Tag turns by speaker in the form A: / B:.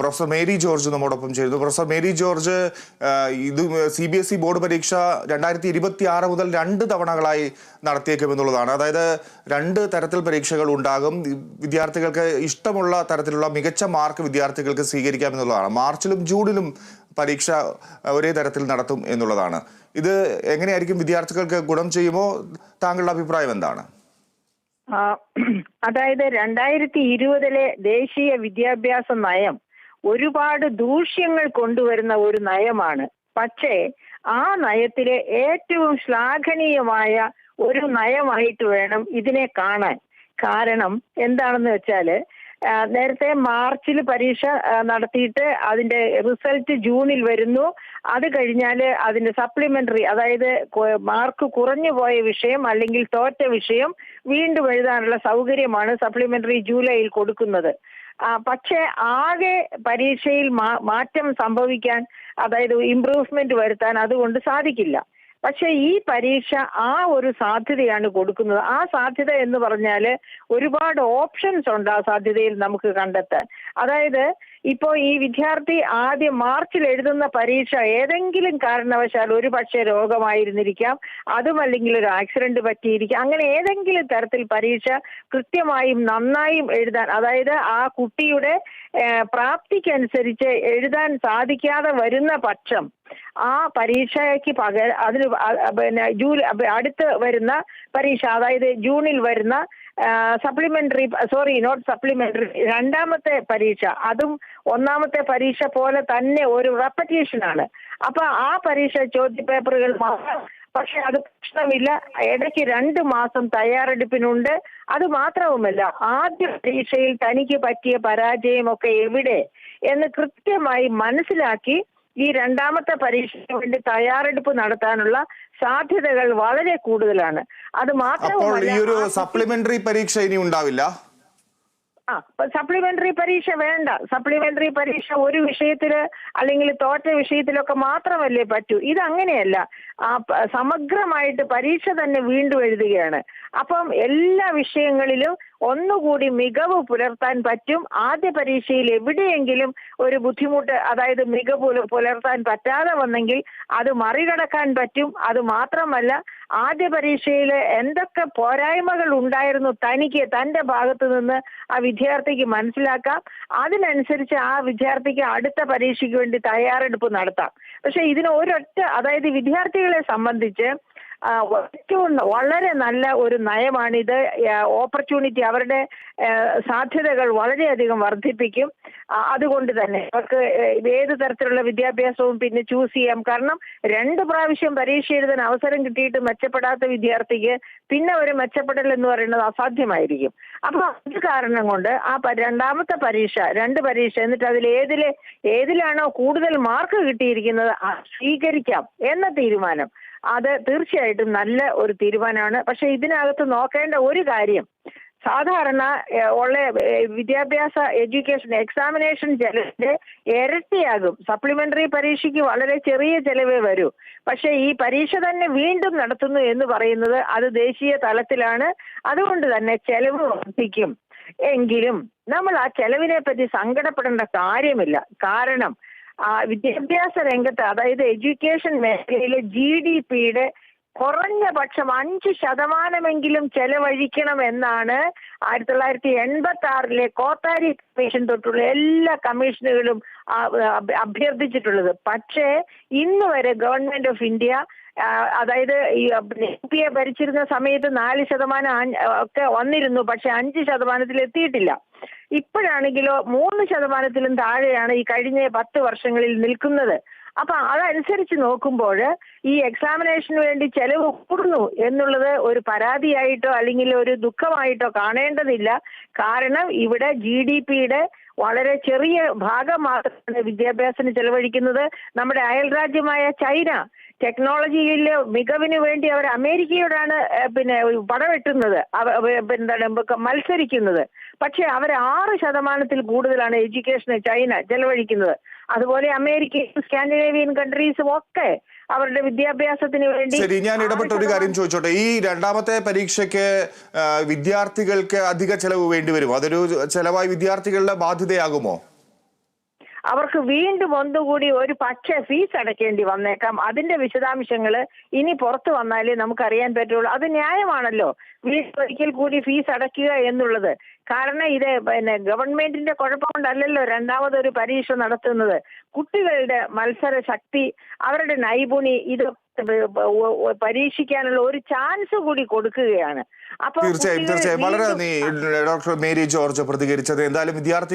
A: Professor Mary George നമ്മോടൊപ്പം ചേരുന്നു. Professor Mary George ഇത് C B S E board പരീക്ഷ രണ്ടായിരത്തി ഇരുപത്തി ആറ് മുതൽ രണ്ട് തവണകളായി നടത്തിയേക്കുമെന്നുള്ളതാണ് അതായത് രണ്ട് തരത്തിൽ പരീക്ഷകൾ ഉണ്ടാകും. വിദ്യാർത്ഥികൾക്ക് ഇഷ്ടമുള്ള തരത്തിലുള്ള മികച്ച മാർക്ക് വിദ്യാർത്ഥികൾക്ക് സ്വീകരിക്കാമെന്നുള്ളതാണ് മാർച്ചിലും ജൂണിലും പരീക്ഷ ഒരേ തരത്തിൽ നടത്തും എന്നുള്ളതാണ്. ഇത് എങ്ങനെയായിരിക്കും വിദ്യാർത്ഥികൾക്ക് ഗുണം ചെയ്യുമോ? താങ്കളുടെ അഭിപ്രായം എന്താണ്?
B: അതായത് രണ്ടായിരത്തി ഇരുപതിലെ ദേശീയ വിദ്യാഭ്യാസ നയം ഒരുപാട് ദൂഷ്യങ്ങൾ കൊണ്ടുവരുന്ന ഒരു നയമാണ്. പക്ഷേ ആ നയത്തിലെ ഏറ്റവും ശ്ലാഘനീയമായ ഒരു നയമായിട്ട് വേണം ഇതിനെ കാണാൻ. കാരണം എന്താണെന്ന് വെച്ചാൽ നേരത്തെ മാർച്ചിൽ പരീക്ഷ നടത്തിയിട്ട് അതിന്റെ റിസൾട്ട് ജൂണിൽ വരുന്നു. അത് കഴിഞ്ഞാൽ അതിന്റെ സപ്ലിമെന്ററി അതായത് മാർക്ക് കുറഞ്ഞു പോയ വിഷയം അല്ലെങ്കിൽ തോറ്റ വിഷയം വീണ്ടും എഴുതാനുള്ള സൗകര്യമാണ് സപ്ലിമെന്ററി ജൂലൈയിൽ കൊടുക്കുന്നത്. പക്ഷേ ആകെ പരീക്ഷയിൽ മാറ്റം സംഭവിക്കാൻ അതായത് ഇംപ്രൂവ്മെന്റ് വരുത്താൻ അതുകൊണ്ട് സാധിക്കില്ല. പക്ഷെ ഈ പരീക്ഷ ആ ഒരു സാധ്യതയാണ് കൊടുക്കുന്നത്. ആ സാധ്യത എന്ന് പറഞ്ഞാൽ ഒരുപാട് ഓപ്ഷൻസ് ഉണ്ട് ആ സാധ്യതയിൽ നമുക്ക് കണ്ടെത്താൻ. അതായത് ഇപ്പോൾ ഈ വിദ്യാർത്ഥി ആദ്യം മാർച്ചിൽ എഴുതുന്ന പരീക്ഷ ഏതെങ്കിലും കാരണവശാൽ ഒരു പക്ഷേ രോഗമായിരുന്നിരിക്കാം അതുമല്ലെങ്കിൽ ഒരു ആക്സിഡന്റ് പറ്റിയിരിക്കാം. അങ്ങനെ ഏതെങ്കിലും തരത്തിൽ പരീക്ഷ കൃത്യമായും നന്നായും എഴുതാൻ അതായത് ആ കുട്ടിയുടെ പ്രാപ്തിക്കനുസരിച്ച് എഴുതാൻ സാധിക്കാതെ വരുന്ന പക്ഷം ആ പരീക്ഷയ്ക്ക് പകരം അതിന് പിന്നെ ജൂലൈ അടുത്ത് വരുന്ന പരീക്ഷ അതായത് ജൂണിൽ വരുന്ന സപ്ലിമെന്ററി സോറി നോട്ട് സപ്ലിമെന്ററി രണ്ടാമത്തെ പരീക്ഷ അതും ഒന്നാമത്തെ പരീക്ഷ പോലെ തന്നെ ഒരു റെപ്പറ്റീഷൻ ആണ്. അപ്പൊ ആ പരീക്ഷ ചോദ്യപേപ്പറുകൾ മാത്രം പക്ഷെ അത് പ്രശ്നമില്ല. ഇടയ്ക്ക് രണ്ട് മാസം തയ്യാറെടുപ്പിനുണ്ട്. അത് മാത്രവുമല്ല ആദ്യ പരീക്ഷയിൽ തനിക്ക് പറ്റിയ പരാജയമൊക്കെ എവിടെ എന്ന് കൃത്യമായി മനസ്സിലാക്കി ഈ രണ്ടാമത്തെ പരീക്ഷയ്ക്ക് വേണ്ടി തയ്യാറെടുപ്പ് നടത്താനുള്ള സാധ്യതകൾ വളരെ കൂടുതലാണ്. അത് മാത്രമല്ല
A: ഈ ഒരു സപ്ലിമെന്ററി പരീക്ഷ ഇനി ഉണ്ടാവില്ല?
B: ആ സപ്ലിമെന്ററി പരീക്ഷ വേണ്ട. സപ്ലിമെന്ററി പരീക്ഷ ഒരു വിഷയത്തിൽ അല്ലെങ്കിൽ തോറ്റ വിഷയത്തിലൊക്കെ മാത്രമല്ലേ പറ്റൂ. ഇത് അങ്ങനെയല്ല ആ സമഗ്രമായിട്ട് പരീക്ഷ തന്നെ വീണ്ടും എഴുതുകയാണ്. അപ്പം എല്ലാ വിഷയങ്ങളിലും ഒന്നുകൂടി മികവ് പുലർത്താൻ പറ്റും. ആദ്യ പരീക്ഷയിൽ എവിടെയെങ്കിലും ഒരു ബുദ്ധിമുട്ട് അതായത് മികവ് പുല- പുലർത്താൻ പറ്റാതെ വന്നെങ്കിൽ അത് മറികടക്കാൻ പറ്റും. അത് മാത്രമല്ല ആദ്യ പരീക്ഷയിൽ എന്തൊക്കെ പോരായ്മകൾ ഉണ്ടായിരുന്നു തനിക്ക് തന്റെ ഭാഗത്ത് നിന്ന് ആ വിദ്യാർത്ഥിക്ക് മനസ്സിലാക്കാം. അതിനനുസരിച്ച് ആ വിദ്യാർത്ഥിക്ക് അടുത്ത പരീക്ഷയ്ക്ക് വേണ്ടി തയ്യാറെടുപ്പ് നടത്താം. പക്ഷെ ഇതിന് ഒരൊറ്റ അതായത് വിദ്യാർത്ഥികളെ സംബന്ധിച്ച് ഏറ്റവും വളരെ നല്ല ഒരു നയമാണിത്. ഓപ്പർച്യൂണിറ്റി അവരുടെ സാധ്യതകൾ വളരെയധികം വർദ്ധിപ്പിക്കും. അതുകൊണ്ട് തന്നെ അവർക്ക് ഏത് തരത്തിലുള്ള വിദ്യാഭ്യാസവും പിന്നെ ചൂസ് ചെയ്യാം. കാരണം രണ്ട് പ്രാവശ്യം പരീക്ഷ എഴുതാൻ അവസരം കിട്ടിയിട്ട് മെച്ചപ്പെടാത്ത വിദ്യാർത്ഥിക്ക് പിന്നെ ഒരു മെച്ചപ്പെടൽ എന്ന് പറയുന്നത് അസാധ്യമായിരിക്കും. അപ്പൊ അത് കാരണം കൊണ്ട് ആ രണ്ടാമത്തെ പരീക്ഷ രണ്ട് പരീക്ഷ എന്നിട്ട് അതിൽ ഏതിലെ ഏതിലാണോ കൂടുതൽ മാർക്ക് കിട്ടിയിരിക്കുന്നത് സ്വീകരിക്കാം എന്ന തീരുമാനം. അത് തീർച്ചയായിട്ടും നല്ല ഒരു തീരുമാനമാണ്. പക്ഷെ ഇതിനകത്ത് നോക്കേണ്ട ഒരു കാര്യം സാധാരണ ഉള്ള വിദ്യാഭ്യാസ എഡ്യൂക്കേഷൻ എക്സാമിനേഷൻ ചെലവിന്റെ ഇരട്ടിയാകും. സപ്ലിമെന്ററി പരീക്ഷയ്ക്ക് വളരെ ചെറിയ ചെലവേ വരൂ. പക്ഷേ ഈ പരീക്ഷ തന്നെ വീണ്ടും നടത്തുന്നു എന്ന് പറയുന്നത് അത് ദേശീയ തലത്തിലാണ്. അതുകൊണ്ട് തന്നെ ചെലവ് വർദ്ധിക്കും. എങ്കിലും നമ്മൾ ആ ചെലവിനെ പറ്റി സങ്കടപ്പെടേണ്ട കാര്യമില്ല. കാരണം വിദ്യാഭ്യാസ രംഗത്ത് അതായത് എഡ്യൂക്കേഷൻ മേഖലയിലെ ജി ഡി പിയുടെ കുറഞ്ഞ പക്ഷം അഞ്ച് ശതമാനമെങ്കിലും ചെലവഴിക്കണം എന്നാണ് ആയിരത്തി തൊള്ളായിരത്തി എൺപത്തി ആറിലെ കോത്താരി കമ്മീഷൻ തൊട്ടുള്ള എല്ലാ കമ്മീഷനുകളും അഭ്യർത്ഥിച്ചിട്ടുള്ളത്. പക്ഷേ ഇന്ന് വരെ ഗവൺമെന്റ് ഓഫ് ഇന്ത്യ അതായത് എൻ പി എ ഭരിച്ചിരുന്ന സമയത്ത് നാല് ശതമാനം ഒക്കെ വന്നിരുന്നു. പക്ഷെ അഞ്ച് ശതമാനത്തിൽ എത്തിയിട്ടില്ല. ഇപ്പോഴാണെങ്കിലോ മൂന്ന് ശതമാനത്തിലും താഴെയാണ് ഈ കഴിഞ്ഞ പത്ത് വർഷങ്ങളിൽ നിൽക്കുന്നത്. അപ്പൊ അതനുസരിച്ച് നോക്കുമ്പോൾ ഈ എക്സാമിനേഷന് വേണ്ടി ചെലവ് കൂടുന്നു എന്നുള്ളത് ഒരു പരാതിയായിട്ടോ അല്ലെങ്കിൽ ഒരു ദുഃഖമായിട്ടോ കാണേണ്ടതില്ല. കാരണം ഇവിടെ ജി ഡി പിയുടെ വളരെ ചെറിയ ഭാഗം മാത്രമാണ് വിദ്യാഭ്യാസത്തിന് ചെലവഴിക്കുന്നത്. നമ്മുടെ അയൽ രാജ്യമായ ചൈന ടെക്നോളജിയിലെ മികവിന് വേണ്ടി അവർ അമേരിക്കയോടാണ് പിന്നെ പടവെട്ടുന്നത്. എന്താണ് മത്സരിക്കുന്നത്. പക്ഷെ അവർ ആറ് ശതമാനത്തിൽ കൂടുതലാണ് എഡ്യൂക്കേഷന് ചൈന ചെലവഴിക്കുന്നത്. അതുപോലെ അമേരിക്കയും സ്കാൻഡിനേവിയൻ കൺട്രീസും ഒക്കെ അവരുടെ വിദ്യാഭ്യാസത്തിന് വേണ്ടി
A: ശരി ഞാൻ ഇടപെട്ട ഒരു കാര്യം ചോദിച്ചോട്ടെ? ഈ രണ്ടാമത്തെ പരീക്ഷയ്ക്ക് വിദ്യാർത്ഥികൾക്ക് അധിക ചെലവ് വേണ്ടി വരും. അതൊരു ചെലവായി വിദ്യാർത്ഥികളുടെ ബാധ്യതയാകുമോ?
B: അവർക്ക് വീണ്ടും ഒന്നുകൂടി ഒരു പക്ഷേ ഫീസ് അടയ്ക്കേണ്ടി വന്നേക്കാം. അതിന്റെ വിശദാംശങ്ങൾ ഇനി പുറത്തു വന്നാലേ നമുക്ക് അറിയാൻ പറ്റുള്ളൂ. അത് ന്യായമാണല്ലോ. വീണ്ടും ഒരിക്കൽ കൂടി ഫീസ് അടയ്ക്കുക എന്നുള്ളത്. കാരണം ഇത് പിന്നെ ഗവൺമെന്റിന്റെ കുഴപ്പം കൊണ്ടല്ലല്ലോ രണ്ടാമതൊരു പരീക്ഷ നടത്തുന്നത്. കുട്ടികളുടെ മത്സര ശക്തി അവരുടെ നൈപുണി ഇത് പരീക്ഷിക്കാനുള്ള ഒരു ചാൻസ് കൂടി കൊടുക്കുകയാണ്. അപ്പൊ
A: തീർച്ചയായും തീർച്ചയായും. വളരെ നന്ദി ഡോക്ടർ മേരി ജോർജ് പ്രതികരിച്ചത്. എന്തായാലും വിദ്യാർത്ഥി